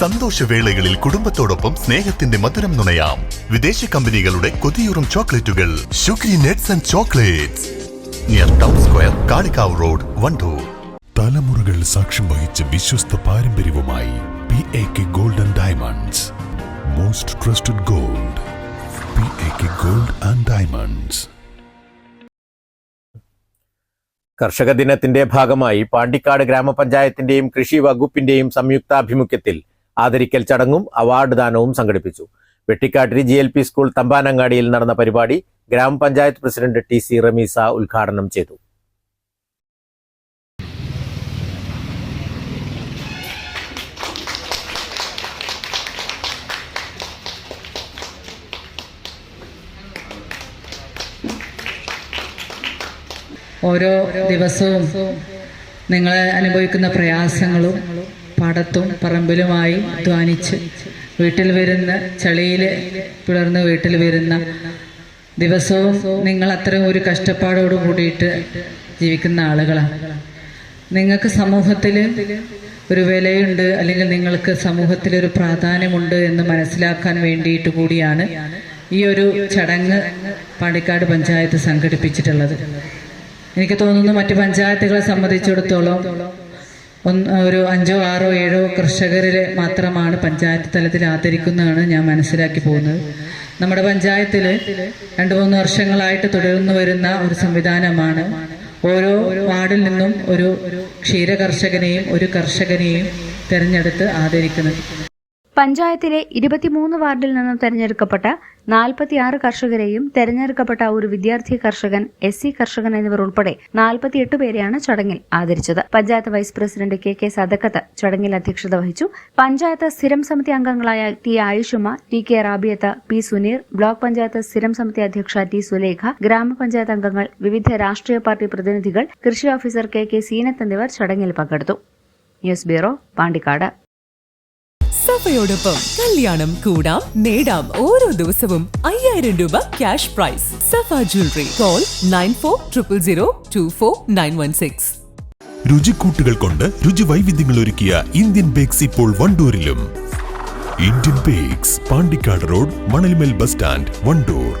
സന്തോഷവേളകളിൽ കുടുംബത്തോടൊപ്പം സ്നേഹത്തിന്റെ മധുരം നുണയാം. വിദേശ കമ്പനികളുടെ കൊതിയൂറും ചോക്ലേറ്റുകൾ. Sugary nuts and chocolates. Near town square Kalikavu road Wandoor. തലമുറകൾ സാക്ഷ്യം വഹിച്ച വിശ്വസ്ത പാരമ്പര്യവുമായി P A K golden diamonds most trusted gold P A K gold and diamonds കർഷക ദിനത്തിന്റെ ഭാഗമായി പാണ്ടിക്കാട് ഗ്രാമപഞ്ചായത്തിന്റെയും കൃഷി വകുപ്പിന്റെയും സംയുക്താഭിമുഖ്യത്തിൽ ആദരിക്കൽ ചടങ്ങും അവാർഡ് ദാനവും സംഘടിപ്പിച്ചു. Vettikattiri G L P school തമ്പാനങ്ങാടിയിൽ നടന്ന പരിപാടി ഗ്രാമപഞ്ചായത്ത് പ്രസിഡന്റ് ടി സി റമീസ ഉദ്ഘാടനം ചെയ്തു. ഓരോ ദിവസവും നിങ്ങൾ അനുഭവിക്കുന്ന പ്രയാസങ്ങളും പാടത്തും പറമ്പിലുമായി അധ്വാനിച്ച് വീട്ടിൽ വരുന്ന ചളിയിൽ പിളർന്ന് വീട്ടിൽ വരുന്ന ദിവസവും നിങ്ങൾ അത്തരം ഒരു കഷ്ടപ്പാടോട് കൂടിയിട്ട് ജീവിക്കുന്ന ആളുകളാണ് നിങ്ങൾക്ക് സമൂഹത്തിൽ ഒരു വിലയുണ്ട് അല്ലെങ്കിൽ നിങ്ങൾക്ക് സമൂഹത്തിൽ ഒരു പ്രാധാന്യമുണ്ട് എന്ന് മനസ്സിലാക്കാൻ വേണ്ടിയിട്ട് കൂടിയാണ് ഈ ഒരു ചടങ്ങ് പാണ്ടിക്കാട് പഞ്ചായത്ത് സംഘടിപ്പിച്ചിട്ടുള്ളത്. എനിക്ക് തോന്നുന്നു മറ്റു പഞ്ചായത്തുകളെ സംബന്ധിച്ചിടത്തോളം ഒന്ന് ഒരു അഞ്ചോ ആറോ ഏഴോ കർഷകരിൽ മാത്രമാണ് പഞ്ചായത്ത് തലത്തിൽ ആദരിക്കുന്നതാണ് ഞാൻ മനസ്സിലാക്കി പോകുന്നത്. നമ്മുടെ പഞ്ചായത്തിൽ രണ്ടു മൂന്ന് വർഷങ്ങളായിട്ട് തുടർന്നു വരുന്ന ഒരു സംവിധാനമാണ്. ഓരോ വാർഡിൽ നിന്നും ഒരു ക്ഷീര കർഷകനെയും ഒരു കർഷകനെയും തിരഞ്ഞെടുത്ത് ആദരിക്കുന്നത്. പഞ്ചായത്തിലെ ഇരുപത്തിമൂന്ന് വാർഡിൽ നിന്നും തെരഞ്ഞെടുക്കപ്പെട്ട നാൽപ്പത്തിയാറ് കർഷകരെയും തെരഞ്ഞെടുക്കപ്പെട്ട ഒരു വിദ്യാർത്ഥി കർഷകൻ എസ് സി കർഷകൻ എന്നിവർ ഉൾപ്പെടെ നാൽപ്പത്തിയെട്ട് പേരെയാണ് ചടങ്ങിൽ ആദരിച്ചത്. Panchayat vice president K K Sadakkath ചടങ്ങിൽ അധ്യക്ഷത വഹിച്ചു. പഞ്ചായത്ത് സ്ഥിരം സമിതി അംഗങ്ങളായ T Ayishumma T K Rabiyath P Suneer block panchayat സ്ഥിരം സമിതി അധ്യക്ഷ ടി സുലേഖ ഗ്രാമപഞ്ചായത്ത് അംഗങ്ങൾ വിവിധ രാഷ്ട്രീയ പാർട്ടി പ്രതിനിധികൾ കൃഷി ഓഫീസർ കെ കെ സീനത്ത് എന്നിവർ ചടങ്ങിൽ പങ്കെടുത്തു. News bureau Pandikkad. സഫയോടൊപ്പം കല്യാണം കൂടാം നേടാം ഓരോ ദിവസവും അയ്യായിരം രൂപ cash prize Safa jewellery call nine four triple zero two four nine one six രുചിക്കൂട്ടുകൾ കൊണ്ട് രുചി വൈവിധ്യങ്ങൾ ഒരുക്കിയ ഇന്ത്യൻ ബേക്സ് ഇപ്പോൾ വണ്ടൂരിലും. Indian bakes Pandikkad road Manalmel bus stand Wandoor.